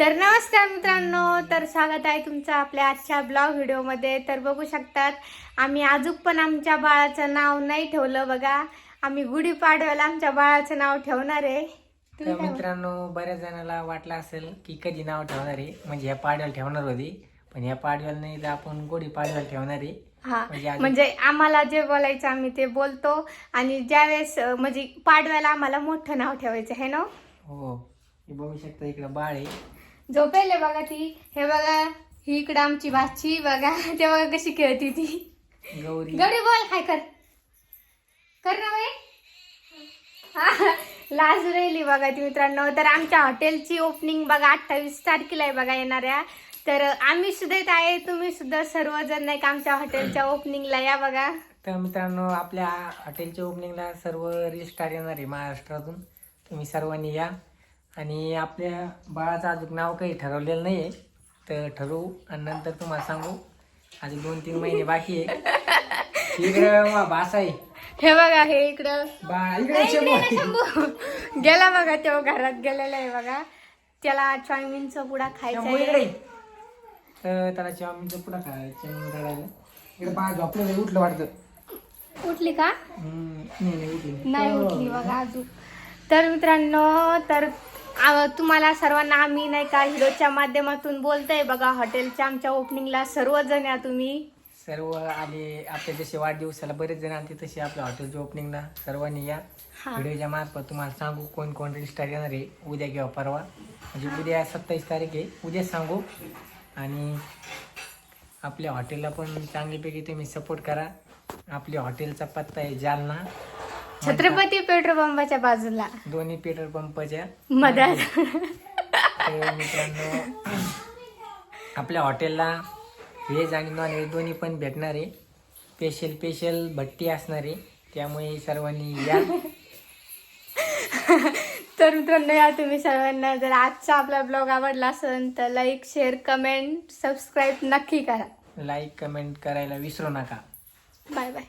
तर नमस्कार मित्रांनो तर स्वागत आहे तुमचं आपल्या आजच्या ब्लॉग व्हिडिओमध्ये. तर बघू शकतात आम्ही अजून पण आमच्या बाळाचं नाव नाही ठेवलं बघा. आम्ही गुढीपाडव्याला आमच्या बाळाचं नाव ठेवणार आहे. तर मित्रांनो बऱ्याच जणांना वाटलं असेल की कधी नाव ठेवणार आहे. म्हणजे ह्या पाडव्याला ठेवणार होती. पण ह्या पाडव्याला नाही तर आपण गोडी पाडव्याला ठेवणार आहे. हा म्हणजे म्हणजे आम्हाला जे बोलायचं आम्ही ते बोलतो. आणि ज्यावेळेस म्हणजे पाडव्याला आम्हाला मोठं नाव ठेवायचं आहे ना? हो. हे बघू शकता इकडं बाळ आहे. झोपेले बघा ती. हे बघा ही इकडं आमची भाची बघा. ते बघा कशी खेळती ती. गौरी. गौरी बोल काय कर? कर ना बाई. हा, लाज राहिली बघा ती मित्रांनो. तर आमच्या हॉटेलची ओपनिंग बघा अठ्ठावीस तारखेला आहे बघा येणाऱ्या. तर आम्ही सुद्धा येत आहे. तुम्ही सुद्धा सर्वजण नाही का आमच्या हॉटेलच्या ओपनिंगला या बघा. तर मित्रांनो आपल्या हॉटेलच्या ओपनिंगला सर्व रिस्टार येणार आहे महाराष्ट्रातून. तुम्ही सर्वांनी या. आणि आपल्या बाळाचं अजून नाव काही ठरवलेलं नाही आहे तर ठरवू आणि नंतर तुम्हाला सांगू. अजून दोन तीन महिने बाकी आहे. इकडं भास आहे. हे बघा हे इकडं. शंभू. शंभू. गेला बघा तो घरात गेलेला आहे बघा. त्याला चायमिनचा पुडा खायचा शंभू इकडे. ये. तर त्याला चाऊमिनचं पुढं काय चाऊमिन रडायला इकडे बाळ झोपलं उठलं वाटतं. उठली का? हम्म, नाही नाही उठली नाही. उठली बघा अजून. तर मित्रांनो तर तुम्हाला सर्वांना आम्ही नाही का हिरोच्या माध्यमातून बोलतोय बघा हॉटेलच्या आमच्या ओपनिंगला सर्वजण या तुम्ही. सर्व आले आपल्या जसे वाढदिवसाला बरेच जण आले तसे आपल्या हॉटेलच्या ओपनिंगला सर्वांनी या. व्हिडिओच्या मार्फत तुम्हाला सांगू कोण कोण रजिस्टर येणार आहे उद्या किंवा परवा. म्हणजे उद्या सत्तावीस तारीख आहे उद्या सांगू. आणि आपल्या हॉटेलला पण चांगलीपैकी तुम्ही सपोर्ट करा. आपल्या हॉटेलचा पत्ता आहे जालना. छत्रपती पेट्रोल पंपाच्या बाजूला. दोन्ही पेट्रोल पंपाच्या मधात. तर मित्रांनो आपल्या हॉटेलला व्हेज आणि नॉन व्हेज दोन्ही पण भेटणार आहे. स्पेशल स्पेशल भट्टी असणार आहे. त्यामुळे सर्वांनी या. तर मित्रांनो या तुम्ही सर्वांना जर आजचा आपला ब्लॉग आवडला असेल तर लाईक शेअर कमेंट सबस्क्राईब नक्की करा. लाईक कमेंट करायला विसरू नका. Bye bye